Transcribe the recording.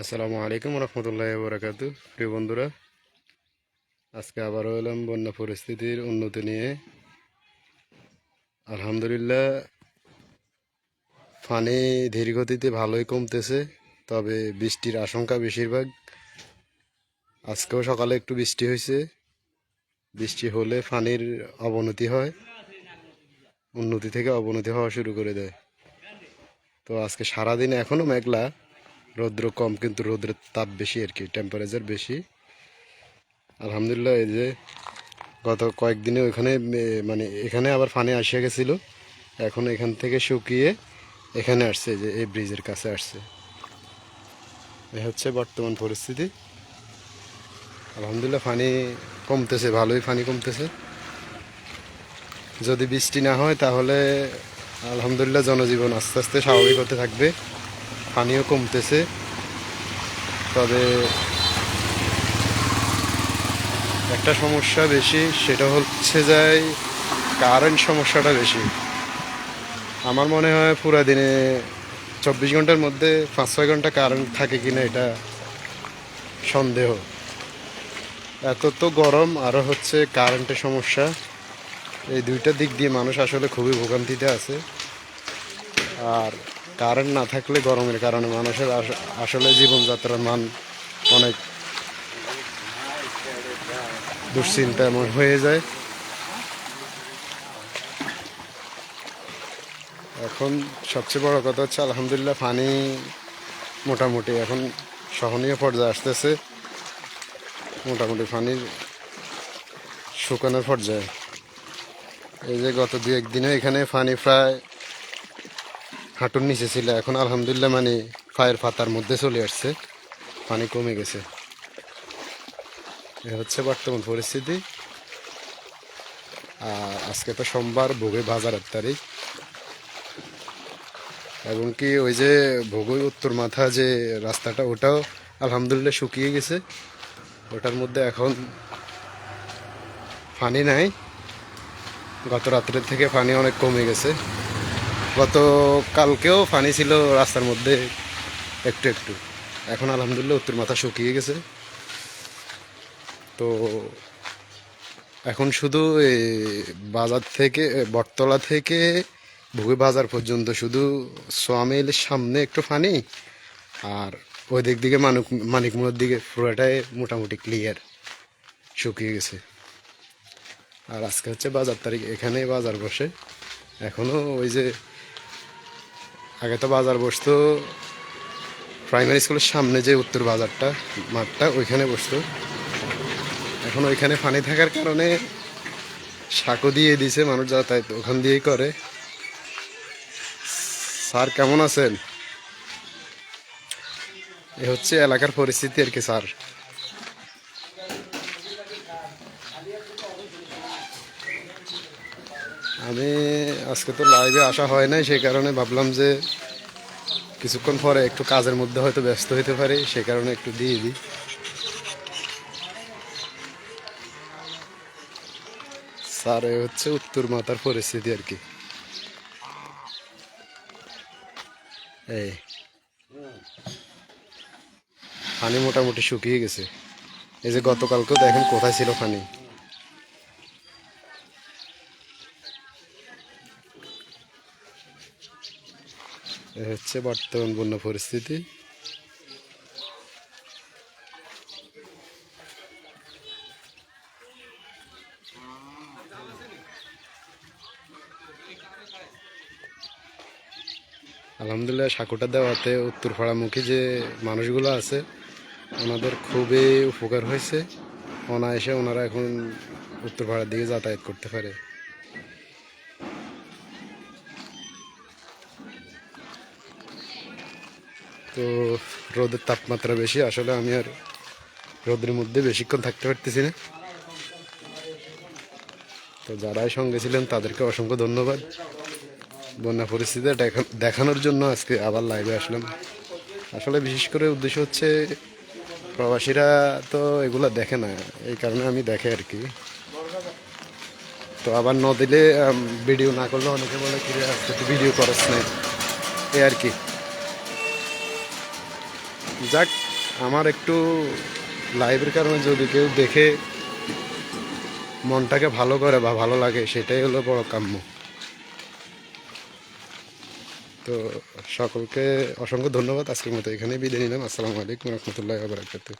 আসসালামু আলাইকুম রহমতুল্লাহ বরাকাত প্রিয় বন্ধুরা, আজকে আবারও এলাম বন্যা পরিস্থিতির উন্নতি নিয়ে। আলহামদুলিল্লাহ পানি ধীর গতিতে ভালোই কমতেছে, তবে বৃষ্টির আশঙ্কা বেশিরভাগ। আজকেও সকালে একটু বৃষ্টি হয়েছে। বৃষ্টি হলে পানির অবনতি হয়, উন্নতি থেকে অবনতি হওয়া শুরু করে দেয়। তো আজকে সারাদিন এখনও মেঘলা রৌদ্র কম, কিন্তু রৌদ্রের তাপ বেশি আর কি টেম্পারেচার বেশি। আলহামদুলিল্লাহ, এই যে গত কয়েকদিনে ওইখানে মানে এখানে আবার পানি আসিয়া গেছিল। এখন এখান থেকে শুকিয়ে এখানে আসছে যে এই ব্রিজের কাছে আসছে। এই হচ্ছে বর্তমান পরিস্থিতি। আলহামদুলিল্লাহ, পানি কমতেছে, ভালোই পানি কমতেছে। যদি বৃষ্টি না হয়, তাহলে আলহামদুলিল্লাহ জনজীবন আস্তে আস্তে স্বাভাবিক হতে থাকবে। পানিও কমতেছে। তবে একটা সমস্যা বেশি, সেটা হচ্ছে যাই কারেন্ট সমস্যাটা বেশি। আমার মনে হয় পুরো দিনে চব্বিশ ঘণ্টার মধ্যে পাঁচ ছয় ঘণ্টা কারেন্ট থাকে কিনা এটা সন্দেহ। এত তো গরম আরও হচ্ছে কারেন্টের সমস্যা। এই দুইটা দিক দিয়ে মানুষ আসলে খুবই ভোগান্তিতে আছে। আর কারেন্ট না থাকলে গরমের কারণে মানুষের আস- আসলে জীবনযাত্রার মান অনেক দুশ্চিন্তাময় হয়ে যায়। এখন সবচেয়ে বড় কথা হচ্ছে, আলহামদুলিল্লাহ পানি মোটামুটি এখন সহনীয় পর্যায়ে আসতেছে। মোটামুটি পানির শুকানোর পর্যায়ে। এই যে গত দু একদিনে এখানে পানি প্রায় হাঁটুর নিচে ছিল, এখন আলহামদুলিল্লাহ মানে পায়ের পাতার মধ্যে চলে আসছে, পানি কমে গেছে। এ হচ্ছে বর্তমান পরিস্থিতি। আর আজকে তো সোমবার, ভোগে বাজারের তারিখ। এবং কি ওই যে ভোগই উত্তর মাথা যে রাস্তাটা, ওটাও আলহামদুলিল্লাহ শুকিয়ে গেছে। ওটার মধ্যে এখন পানি নাই। গত রাত্রের থেকে পানি অনেক কমে গেছে। গত কালকেও পানি ছিল রাস্তার মধ্যে একটু একটু। এখন আলহামদুলিল্লাহ উত্তর মাথা শুকিয়ে গেছে। তো এখন শুধু বাজার থেকে বটতলা থেকে ভুগি বাজার পর্যন্ত শুধু সোয়ামিলের সামনে একটু ফানি আর ওই দিক দিকে মানিক, মানিকমোড়ের দিকে পুরোটাই মোটামুটি ক্লিয়ার শুকিয়ে গেছে। আর আজকে হচ্ছে বাজার তারিখ, এখানে বাজার বসে। এখনও ওই যে আগে তো বাজার বসতো। প্রাইমারি স্কুলের সামনে যে উত্তর বাজারটা, মাঠটা, ওইখানে বসতো। এখন ওইখানে পানি থাকার কারণে সাঁকো দিয়ে দিছে মানুষ যাতায়াত ওখান দিয়েই করে। স্যার, কেমন আছেন? এ হচ্ছে এলাকার পরিস্থিতি আর কি, স্যার। আমি আজকে তো লাইভে আসা হয় নাই, সেই কারণে ভাবলাম যে কিছুক্ষণ পরে একটু কাজের মধ্যে হয়তো ব্যস্ত হতে পারি, সে কারণে একটু দিয়ে দিই। স্যার হচ্ছে উত্তর মাতার পরিস্থিতি আর কি। এই। পানি মোটামুটি শুকিয়ে গেছে। এই যে গতকালকেও দেখেন কোথায় ছিল পানি এ হচ্ছে বর্তমান বন্যা পরিস্থিতি। আলহামদুলিল্লাহ, সাঁকুটা দেওয়াতে উত্তরপাড়ামুখী যে মানুষগুলো আছে, ওনাদের খুবই উপকার হয়েছে। অনায়াসে ওনারা এখন উত্তর উত্তরপাড়ার দিকে যাতায়াত করতে পারে। তো রোদের তাপমাত্রা বেশি, আসলে আমি আর রোদের মধ্যে বেশিক্ষণ থাকতে পারতেছি না। তো যারাই সঙ্গে ছিলেন, তাদেরকে অসংখ্য ধন্যবাদ। বন্যা পরিস্থিতি দেখা- দেখানোর জন্য আজকে আবার লাইভে আসলাম। আসলে বিশেষ করে উদ্দেশ্য হচ্ছে, প্রবাসীরা তো এগুলো দেখে না, এই কারণে আমি দেখে আর কি। তো আবার ন দিলে ভিডিও না করলে অনেকে বলে ভিডিও করস নাই। এই আর কি। যাক, আমার একটু লাইভের কারণে যদি কেউ দেখে মনটাকে ভালো করে বা ভালো লাগে, সেটাই হলো বড় কাম্য। তো সকলকে অসংখ্য ধন্যবাদ। আজকের মতো এখানেই বিদায় নিলাম। আসসালামু আলাইকুম রহমতুল্লাহ বারাকাতুহ।